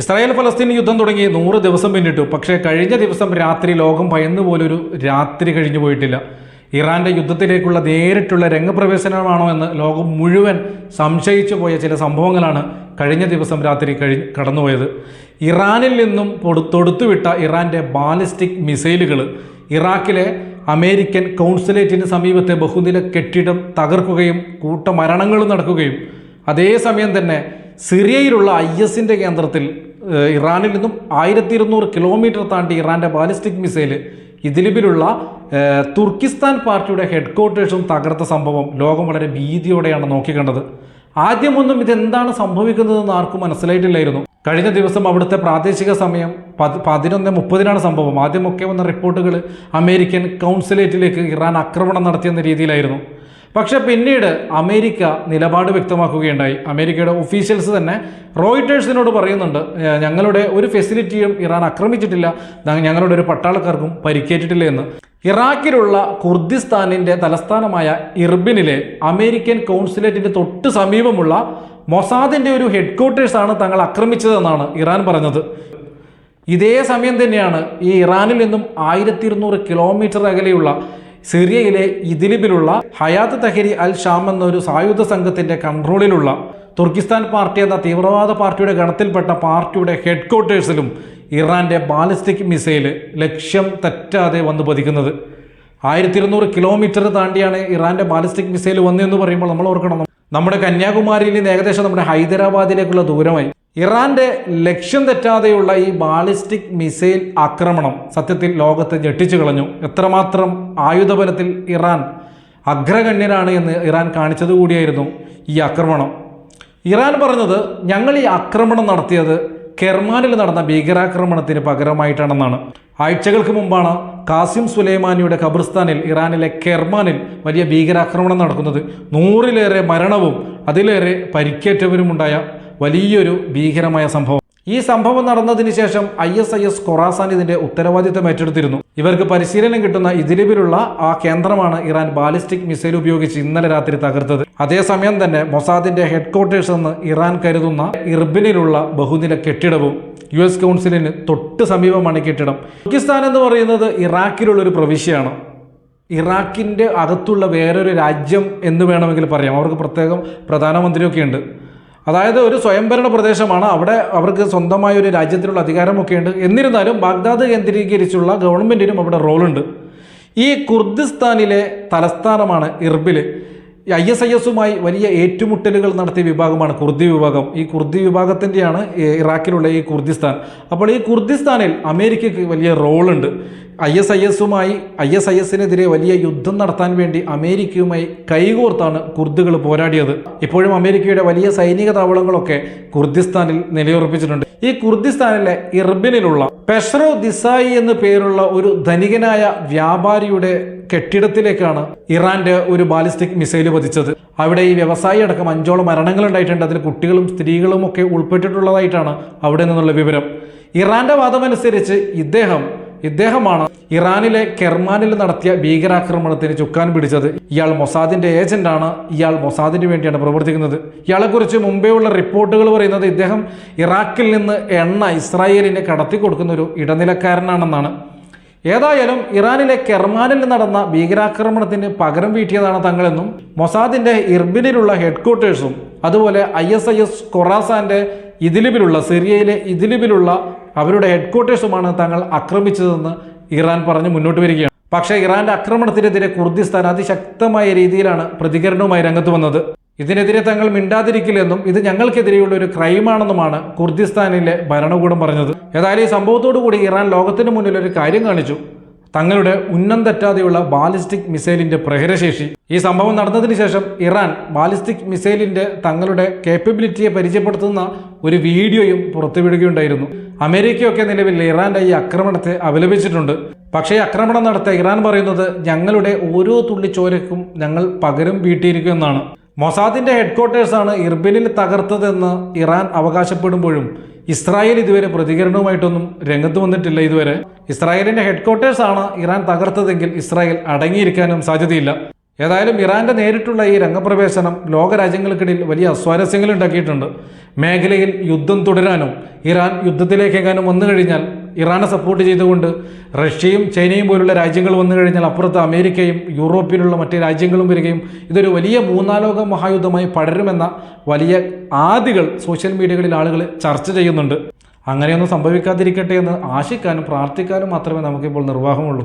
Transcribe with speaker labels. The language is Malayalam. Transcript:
Speaker 1: ഇസ്രായേൽ ഫലസ്തീൻ യുദ്ധം തുടങ്ങി നൂറ് ദിവസം പിന്നിട്ടു. പക്ഷേ കഴിഞ്ഞ ദിവസം രാത്രി ലോകം ഭയന്നുപോലൊരു രാത്രി കഴിഞ്ഞു പോയിട്ടില്ല. ഇറാന്റെ യുദ്ധത്തിലേക്കുള്ള നേരിട്ടുള്ള രംഗപ്രവേശനമാണോ എന്ന് ലോകം മുഴുവൻ സംശയിച്ചു പോയ ചില സംഭവങ്ങളാണ് കഴിഞ്ഞ ദിവസം രാത്രി കഴി കടന്നുപോയത്. ഇറാനിൽ നിന്നും തൊടുത്തുവിട്ട ഇറാന്റെ ബാലിസ്റ്റിക് മിസൈലുകൾ ഇറാഖിലെ അമേരിക്കൻ കൗൺസുലേറ്റിന് സമീപത്തെ ബഹുനില കെട്ടിടം തകർക്കുകയും കൂട്ടമരണങ്ങളും നടക്കുകയും അതേസമയം തന്നെ സിറിയയിലുള്ള ഐ എസിന്റെ കേന്ദ്രത്തിൽ ഇറാനിൽ നിന്നും ആയിരത്തി ഇരുന്നൂറ് കിലോമീറ്റർ താണ്ടി ഇറാന്റെ ബാലിസ്റ്റിക് മിസൈൽ ഇദിലിബിലുള്ള തുർക്കിസ്ഥാൻ പാർട്ടിയുടെ ഹെഡ് ക്വാർട്ടേഴ്സും തകർത്ത സംഭവം ലോകം വളരെ ഭീതിയോടെയാണ് നോക്കിക്കണ്ടത്. ആദ്യമൊന്നും ഇതെന്താണ് സംഭവിക്കുന്നതെന്ന് ആർക്കും മനസ്സിലായിട്ടില്ലായിരുന്നു. കഴിഞ്ഞ ദിവസം അവിടുത്തെ പ്രാദേശിക സമയം പത് പതിനൊന്ന് മുപ്പതിനാണ് സംഭവം. ആദ്യമൊക്കെ വന്ന റിപ്പോർട്ടുകൾ അമേരിക്കൻ കൗൺസിലേറ്റിലേക്ക് ഇറാൻ ആക്രമണം നടത്തിയെന്ന രീതിയിലായിരുന്നു. പക്ഷേ പിന്നീട് അമേരിക്ക നിലപാട് വ്യക്തമാക്കുകയുണ്ടായി. അമേരിക്കയുടെ ഒഫീഷ്യൽസ് തന്നെ റോയിട്ടേഴ്സിനോട് പറയുന്നുണ്ട് ഞങ്ങളുടെ ഒരു ഫെസിലിറ്റിയും ഇറാൻ ആക്രമിച്ചിട്ടില്ല. ഞങ്ങളുടെ ഒരു പട്ടാളക്കാർക്കും പരിക്കേറ്റിട്ടില്ല എന്ന്. ഇറാഖിലുള്ള കുർദിസ്ഥാനിന്റെ തലസ്ഥാനമായ ഇർബിനിലെ അമേരിക്കൻ കൗൺസിലേറ്റിന്റെ തൊട്ട് സമീപമുള്ള മൊസാദിന്റെ ഒരു ഹെഡ് ക്വാർട്ടേഴ്സാണ് തങ്ങൾ ആക്രമിച്ചതെന്നാണ് ഇറാൻ പറഞ്ഞത്. ഇതേ സമയം തന്നെയാണ് ഈ ഇറാനിൽ നിന്നും ആയിരത്തി ഇരുന്നൂറ് കിലോമീറ്റർ അകലെയുള്ള സിറിയയിലെ ഇദിലിബിലുള്ള ഹയാത്ത് തഹരി അൽ ഷാം എന്നൊരു സായുധ സംഘത്തിന്റെ കൺട്രോളിലുള്ള തുർക്കിസ്ഥാൻ പാർട്ടി എന്ന തീവ്രവാദ പാർട്ടിയുടെ ഗണത്തിൽപ്പെട്ട പാർട്ടിയുടെ ഹെഡ് ക്വാർട്ടേഴ്സിലും ഇറാന്റെ ബാലിസ്റ്റിക് മിസൈൽ ലക്ഷ്യം തെറ്റാതെ വന്നു പതിക്കുന്നത്. ആയിരത്തി ഇരുന്നൂറ് കിലോമീറ്റർ താണ്ടിയാണ് ഇറാന്റെ ബാലിസ്റ്റിക് മിസൈൽ വന്നതെന്ന് പറയുമ്പോൾ നമ്മൾ ഓർക്കണം. നമ്മുടെ കന്യാകുമാരിയിൽ നിന്ന് ഏകദേശം നമ്മുടെ ഹൈദരാബാദിലേക്കുള്ള ദൂരമായി. ഇറാന്റെ ലക്ഷ്യം തെറ്റാതെയുള്ള ഈ ബാലിസ്റ്റിക് മിസൈൽ ആക്രമണം സത്യത്തിൽ ലോകത്തെ ഞെട്ടിച്ചു കളഞ്ഞു. എത്രമാത്രം ആയുധബലത്തിൽ ഇറാൻ അഗ്രഗണ്യരാണ് എന്ന് ഇറാൻ കാണിച്ചത് കൂടിയായിരുന്നു ഈ ആക്രമണം. ഇറാൻ പറഞ്ഞത് ഞങ്ങൾ ഈ ആക്രമണം നടത്തിയത് കെർമാനിൽ നടന്ന ഭീകരാക്രമണത്തിന് പകരമായിട്ടാണെന്നാണ്. ആഴ്ചകൾക്ക് മുമ്പാണ് കാസിം സുലൈമാനിയുടെ ഖബർസ്ഥാനിൽ ഇറാനിലെ കെർമാനിൽ വലിയ ഭീകരാക്രമണം നടക്കുന്നത്. നൂറിലേറെ മരണവും അതിലേറെ പരിക്കേറ്റവരുമുണ്ടായ വലിയൊരു ഭീകരമായ സംഭവം. ഈ സംഭവം നടന്നതിന് ശേഷം I S I S Khorasan ഇതിന്റെ ഉത്തരവാദിത്തം ഏറ്റെടുത്തിരുന്നു. ഇവർക്ക് പരിശീലനം കിട്ടുന്ന ഇതിലിവിലുള്ള ആ കേന്ദ്രമാണ് ഇറാൻ ബാലിസ്റ്റിക് മിസൈൽ ഉപയോഗിച്ച് ഇന്നലെ രാത്രി തകർത്തത്. അതേസമയം തന്നെ മൊസാദിന്റെ ഹെഡ്ക്വാർട്ടേഴ്സ് എന്ന് ഇറാൻ കരുതുന്ന ഇർബിനിലുള്ള ബഹുനില കെട്ടിടവും യു എസ് കൗൺസിലിന് തൊട്ട് സമീപമാണ് കെട്ടിടം. പാകിസ്ഥാൻ എന്ന് പറയുന്നത് ഇറാഖിലുള്ള ഒരു പ്രവിശ്യയാണ്. ഇറാഖിന്റെ അകത്തുള്ള വേറൊരു രാജ്യം എന്ന് വേണമെങ്കിൽ പറയാം. അവർക്ക് പ്രത്യേകം പ്രധാനമന്ത്രിയൊക്കെ ഉണ്ട് അതായത് ഒരു സ്വയംഭരണ പ്രദേശമാണ്. അവിടെ അവർക്ക് സ്വന്തമായ ഒരു രാജ്യത്തിനുള്ള അധികാരമൊക്കെ ഉണ്ട് എന്നിരുന്നാലും ബാഗ്ദാദ് കേന്ദ്രീകരിച്ചുള്ള ഗവൺമെന്റിനും അവിടെ റോളുണ്ട്. ഈ കുർദിസ്ഥാനിലെ തലസ്ഥാനമാണ് ഇർബിൽ ഐ എസ് ഐ എസുമായി വലിയ ഏറ്റുമുട്ടലുകൾ നടത്തിയ വിഭാഗമാണ് കുർദി വിഭാഗം. ഈ കുർദി വിഭാഗത്തിന്റെയാണ് ഇറാഖിലുള്ള ഈ കുർദിസ്ഥാൻ. അപ്പോൾ ഈ കുർദിസ്ഥാനിൽ അമേരിക്കയ്ക്ക് വലിയ റോളുണ്ട്. ഐ എസ് ഐ എസുമായി ഐ എസ് ഐ എസിനെതിരെ വലിയ യുദ്ധം നടത്താൻ വേണ്ടി അമേരിക്കയുമായി കൈകോർത്താണ് കുർദുകൾ പോരാടിയത്. ഇപ്പോഴും അമേരിക്കയുടെ വലിയ സൈനിക താവളങ്ങളൊക്കെ കുർദിസ്ഥാനിൽ നിലയുറപ്പിച്ചിട്ടുണ്ട്. ഈ കുർദിസ്ഥാനിലെ ഇർബിനിലുള്ള പെഷറോ ദിസായി എന്ന് പേരുള്ള ഒരു ധനികനായ വ്യാപാരിയുടെ കെട്ടിടത്തിലേക്കാണ് ഇറാന്റെ ഒരു ബാലിസ്റ്റിക് മിസൈൽ പതിച്ചത്. അവിടെ ഈ വ്യവസായി അടക്കം അഞ്ചോളം മരണങ്ങൾ ഉണ്ടായിട്ടുണ്ട്. അതിൽ കുട്ടികളും സ്ത്രീകളും ഒക്കെ ഉൾപ്പെട്ടിട്ടുള്ളതായിട്ടാണ് അവിടെ നിന്നുള്ള വിവരം. ഇറാന്റെ വാദമനുസരിച്ച് ഇദ്ദേഹം ഇദ്ദേഹമാണ് ഇറാനിലെ കെർമാനിൽ നടത്തിയ ഭീകരാക്രമണത്തിന് ചുക്കാൻ പിടിച്ചത്. ഇയാൾ മൊസാദിന്റെ ഏജന്റാണ് ഇയാൾ മൊസാദിന് വേണ്ടിയാണ് പ്രവർത്തിക്കുന്നത്. ഇയാളെക്കുറിച്ച് മുമ്പേ ഉള്ള റിപ്പോർട്ടുകൾ പറയുന്നത് ഇദ്ദേഹം ഇറാഖിൽ നിന്ന് എണ്ണ ഇസ്രായേലിന് കടത്തി കൊടുക്കുന്ന ഒരു ഇടനിലക്കാരനാണെന്നാണ്. ഏതായാലും ഇറാനിലെ കെർമാനിൽ നടന്ന ഭീകരാക്രമണത്തിന് പകരം വീട്ടിയതാണ് തങ്ങളെന്നും മൊസാദിന്റെ ഇർബിനിലുള്ള ഹെഡ് ക്വാർട്ടേഴ്സും അതുപോലെ ഐ എസ് ഐ എസ് കൊറാസാന്റെ ഇതിലിബിലുള്ള സിറിയയിലെ ഇതിലിബിലുള്ള അവരുടെ ഹെഡ് ക്വാർട്ടേഴ്സുമാണ് തങ്ങൾ ആക്രമിച്ചതെന്ന് ഇറാൻ പറഞ്ഞ് മുന്നോട്ട് വരികയാണ്. പക്ഷേ ഇറാന്റെ ആക്രമണത്തിനെതിരെ കുർദിസ്ഥാൻ അതിശക്തമായ രീതിയിലാണ് പ്രതികരണവുമായി രംഗത്ത് വന്നത്. ഇതിനെതിരെ തങ്ങൾ മിണ്ടാതിരിക്കില്ലെന്നും ഇത് ഞങ്ങൾക്കെതിരെയുള്ള ഒരു ക്രൈമാണെന്നുമാണ് കുർദിസ്ഥാനിലെ ഭരണകൂടം പറഞ്ഞത്. ഏതായാലും ഈ സംഭവത്തോടു കൂടി ഇറാൻ ലോകത്തിന് മുന്നിൽ ഒരു കാര്യം കാണിച്ചു. തങ്ങളുടെ ഉന്നം തെറ്റാതെയുള്ള ബാലിസ്റ്റിക് മിസൈലിന്റെ പ്രഹരശേഷി. ഈ സംഭവം നടന്നതിന് ശേഷം ഇറാൻ ബാലിസ്റ്റിക് മിസൈലിന്റെ തങ്ങളുടെ കേപ്പബിലിറ്റിയെ പരിചയപ്പെടുത്തുന്ന ഒരു വീഡിയോയും പുറത്തുവിടുകയുണ്ടായിരുന്നു. അമേരിക്കയൊക്കെ നിലവിൽ ഇറാന്റെ ഈ ആക്രമണത്തെ അപലപിച്ചിട്ടുണ്ട്. പക്ഷേ ആക്രമണം നടത്തിയ ഇറാൻ പറയുന്നത് ഞങ്ങളുടെ ഓരോ തുള്ളി ചോരക്കും ഞങ്ങൾ പകരം വീട്ടിയിരിക്കുമെന്നാണ് മൊസാദിന്റെ ഹെഡ് ക്വാർട്ടേഴ്സാണ് ഇർബിനിൽ തകർത്തതെന്ന് ഇറാൻ അവകാശപ്പെടുമ്പോഴും ഇസ്രായേൽ ഇതുവരെ പ്രതികരണവുമായിട്ടൊന്നും രംഗത്ത് വന്നിട്ടില്ല ഇതുവരെ. ഇസ്രായേലിന്റെ ഹെഡ് ക്വാർട്ടേഴ്സ് ആണ് ഇറാൻ തകർത്തതെങ്കിൽ ഇസ്രായേൽ അടങ്ങിയിരിക്കാനും സാധ്യതയില്ല. ഏതായാലും ഇറാന്റെ നേരിട്ടുള്ള ഈ രംഗപ്രവേശനം ലോകരാജ്യങ്ങൾക്കിടയിൽ വലിയ അസ്വാരസ്യങ്ങൾ ഉണ്ടാക്കിയിട്ടുണ്ട്. മേഖലയിൽ യുദ്ധം തുടരാനും ഇറാൻ യുദ്ധത്തിലേക്ക് എങ്ങാനും വന്നു കഴിഞ്ഞാൽ ഇറാനെ സപ്പോർട്ട് ചെയ്തുകൊണ്ട് റഷ്യയും ചൈനയും പോലുള്ള രാജ്യങ്ങൾ വന്നു കഴിഞ്ഞാൽ അപ്പുറത്ത് അമേരിക്കയും യൂറോപ്പിലുള്ള മറ്റ് രാജ്യങ്ങളും വരികയും ഇതൊരു വലിയ മൂന്നാലോക മഹായുദ്ധമായി പടരുമെന്ന വലിയ ആദികൾ സോഷ്യൽ മീഡിയകളിൽ ആളുകൾ ചർച്ച ചെയ്യുന്നുണ്ട്. അങ്ങനെയൊന്നും സംഭവിക്കാതിരിക്കട്ടെ എന്ന് ആശിക്കാനും പ്രാർത്ഥിക്കാനും മാത്രമേ നമുക്കിപ്പോൾ നിർവാഹമുള്ളൂ.